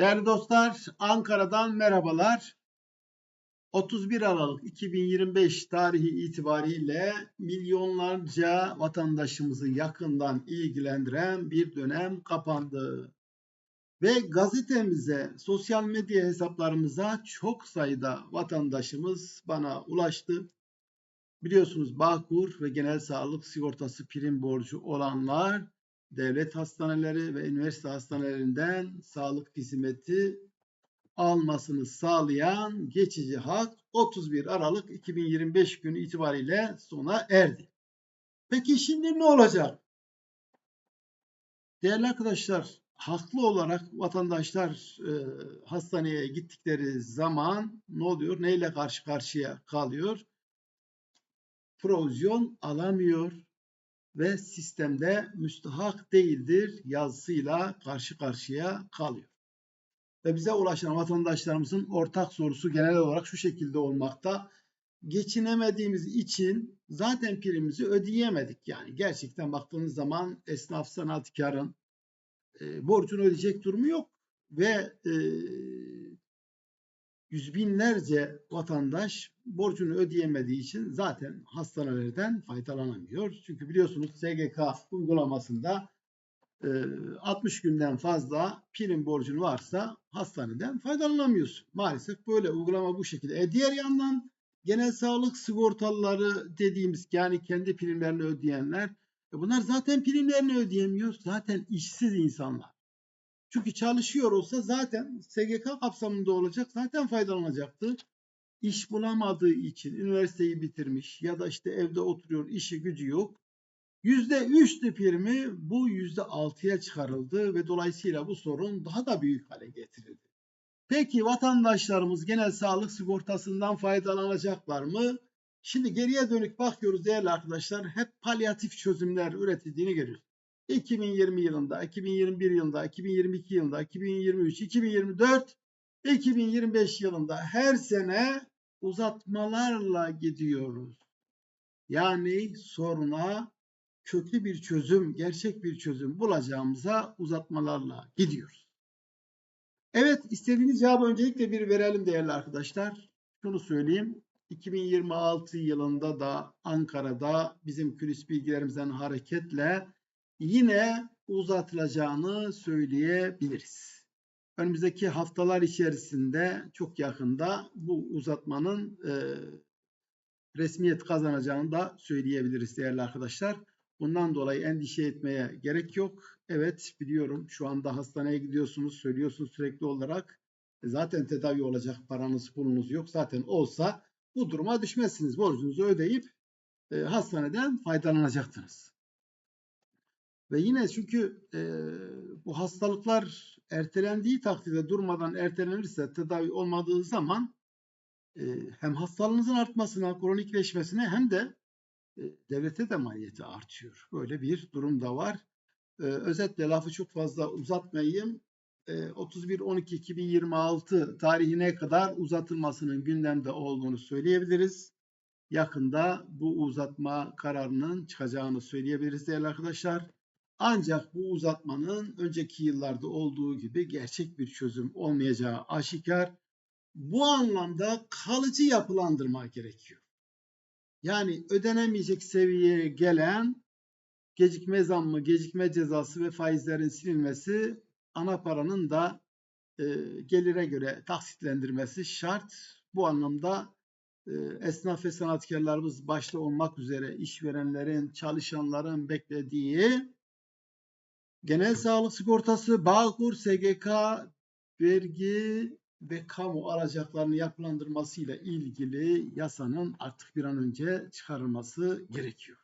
Değerli dostlar, Ankara'dan merhabalar. 31 Aralık 2025 tarihi itibariyle milyonlarca vatandaşımızı yakından ilgilendiren bir dönem kapandı. Ve gazetemize, sosyal medya hesaplarımıza çok sayıda vatandaşımız bana ulaştı. Biliyorsunuz Bağkur ve Genel Sağlık Sigortası prim borcu olanlar devlet hastaneleri ve üniversite hastanelerinden sağlık hizmeti almasını sağlayan geçici hak 31 Aralık 2025 günü itibariyle sona erdi. Peki şimdi ne olacak? Değerli arkadaşlar, haklı olarak vatandaşlar e, hastaneye gittikleri zaman ne oluyor? Neyle karşı karşıya kalıyor? Provizyon alamıyor ve sistemde müstahak değildir yazısıyla karşı karşıya kalıyor. Ve bize ulaşan vatandaşlarımızın ortak sorusu genel olarak şu şekilde olmakta. Geçinemediğimiz için zaten primimizi ödeyemedik. Yani gerçekten baktığınız zaman esnaf sanatkarın e, borcunu ödeyecek durumu yok. Ve e, yüz binlerce vatandaş borcunu ödeyemediği için zaten hastanelerden faydalanamıyor. Çünkü biliyorsunuz SGK uygulamasında 60 e, günden fazla prim borcun varsa hastaneden faydalanamıyorsun. Maalesef böyle uygulama bu şekilde. E diğer yandan genel sağlık sigortalıları dediğimiz yani kendi primlerini ödeyenler e bunlar zaten primlerini ödeyemiyor. Zaten işsiz insanlar. Çünkü çalışıyor olsa zaten SGK kapsamında olacak. Zaten faydalanacaktı. İş bulamadığı için üniversiteyi bitirmiş ya da işte evde oturuyor, işi gücü yok. Yüzde üçtü primi bu yüzde altıya çıkarıldı ve dolayısıyla bu sorun daha da büyük hale getirildi. Peki vatandaşlarımız genel sağlık sigortasından faydalanacaklar mı? Şimdi geriye dönük bakıyoruz değerli arkadaşlar. Hep palyatif çözümler üretildiğini görüyoruz. 2020 yılında, 2021 yılında, 2022 yılında, 2023, 2024, 2025 yılında her sene uzatmalarla gidiyoruz. Yani soruna köklü bir çözüm, gerçek bir çözüm bulacağımıza uzatmalarla gidiyoruz. Evet, istediğiniz cevabı öncelikle bir verelim değerli arkadaşlar. Şunu söyleyeyim. 2026 yılında da Ankara'da bizim külis bilgilerimizden hareketle yine uzatılacağını söyleyebiliriz. Önümüzdeki haftalar içerisinde çok yakında bu uzatmanın e, resmiyet kazanacağını da söyleyebiliriz değerli arkadaşlar. Bundan dolayı endişe etmeye gerek yok. Evet biliyorum şu anda hastaneye gidiyorsunuz, söylüyorsunuz sürekli olarak. E, zaten tedavi olacak paranız, pulunuz yok. Zaten olsa bu duruma düşmezsiniz. Borcunuzu ödeyip e, hastaneden faydalanacaktınız. Ve yine çünkü e, bu hastalıklar ertelendiği takdirde durmadan ertelenirse tedavi olmadığı zaman e, hem hastalığınızın artmasına, kronikleşmesine hem de e, devlete de maliyeti artıyor. Böyle bir durum da var. E, özetle lafı çok fazla uzatmayayım. E, 31-12-2026 tarihine kadar uzatılmasının gündemde olduğunu söyleyebiliriz. Yakında bu uzatma kararının çıkacağını söyleyebiliriz değerli arkadaşlar. Ancak bu uzatmanın önceki yıllarda olduğu gibi gerçek bir çözüm olmayacağı aşikar. Bu anlamda kalıcı yapılandırma gerekiyor. Yani ödenemeyecek seviyeye gelen gecikme zammı, gecikme cezası ve faizlerin silinmesi ana paranın da e, gelire göre taksitlendirmesi şart. Bu anlamda e, esnaf ve sanatkarlarımız başta olmak üzere işverenlerin, çalışanların beklediği genel sağlık sigortası, Bağkur, SGK, vergi ve kamu alacaklarını yapılandırmasıyla ilgili yasanın artık bir an önce çıkarılması gerekiyor.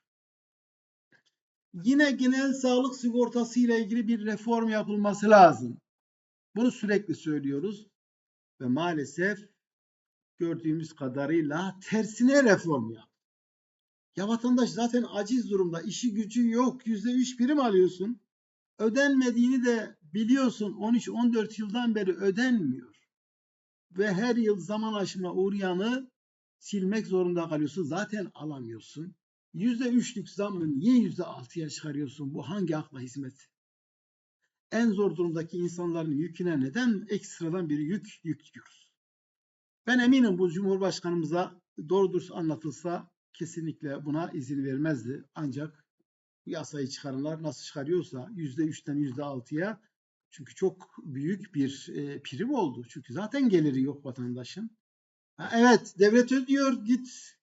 Yine genel sağlık sigortası ile ilgili bir reform yapılması lazım. Bunu sürekli söylüyoruz ve maalesef gördüğümüz kadarıyla tersine reform yap. Ya vatandaş zaten aciz durumda, işi gücü yok, yüzde üç birim alıyorsun. Ödenmediğini de biliyorsun 13-14 yıldan beri ödenmiyor. Ve her yıl zaman aşımına uğrayanı silmek zorunda kalıyorsun. Zaten alamıyorsun. Yüzde üçlük zammı niye yüzde altıya çıkarıyorsun? Bu hangi akla hizmet? en zor durumdaki insanların yüküne neden ekstradan bir yük yüklüyoruz? Ben eminim bu Cumhurbaşkanımıza doğru dürüst anlatılsa kesinlikle buna izin vermezdi. Ancak bu yasayı çıkaranlar nasıl çıkarıyorsa %3'ten %6'ya çünkü çok büyük bir e, prim oldu. Çünkü zaten geliri yok vatandaşın. Ha, evet devlet ödüyor git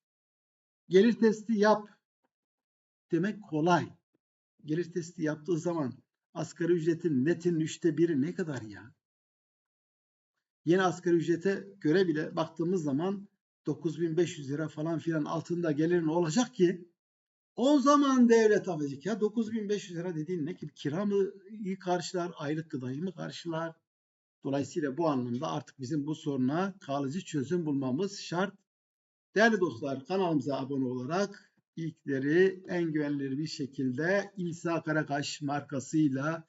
gelir testi yap demek kolay. Gelir testi yaptığı zaman asgari ücretin netin üçte biri ne kadar ya? Yeni asgari ücrete göre bile baktığımız zaman 9500 lira falan filan altında gelirin olacak ki o zaman devlet alacak ya 9500 lira dediğin ne ki kira mı iyi karşılar, aylık gıdayı mı karşılar? Dolayısıyla bu anlamda artık bizim bu soruna kalıcı çözüm bulmamız şart. Değerli dostlar kanalımıza abone olarak ilkleri en güvenilir bir şekilde İsa Karakaş markasıyla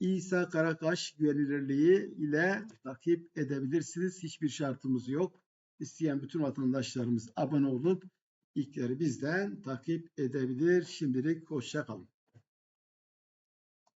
İsa Karakaş güvenilirliği ile takip edebilirsiniz. Hiçbir şartımız yok. İsteyen bütün vatandaşlarımız abone olup ilkleri bizden takip edebilir. Şimdilik hoşça kalın.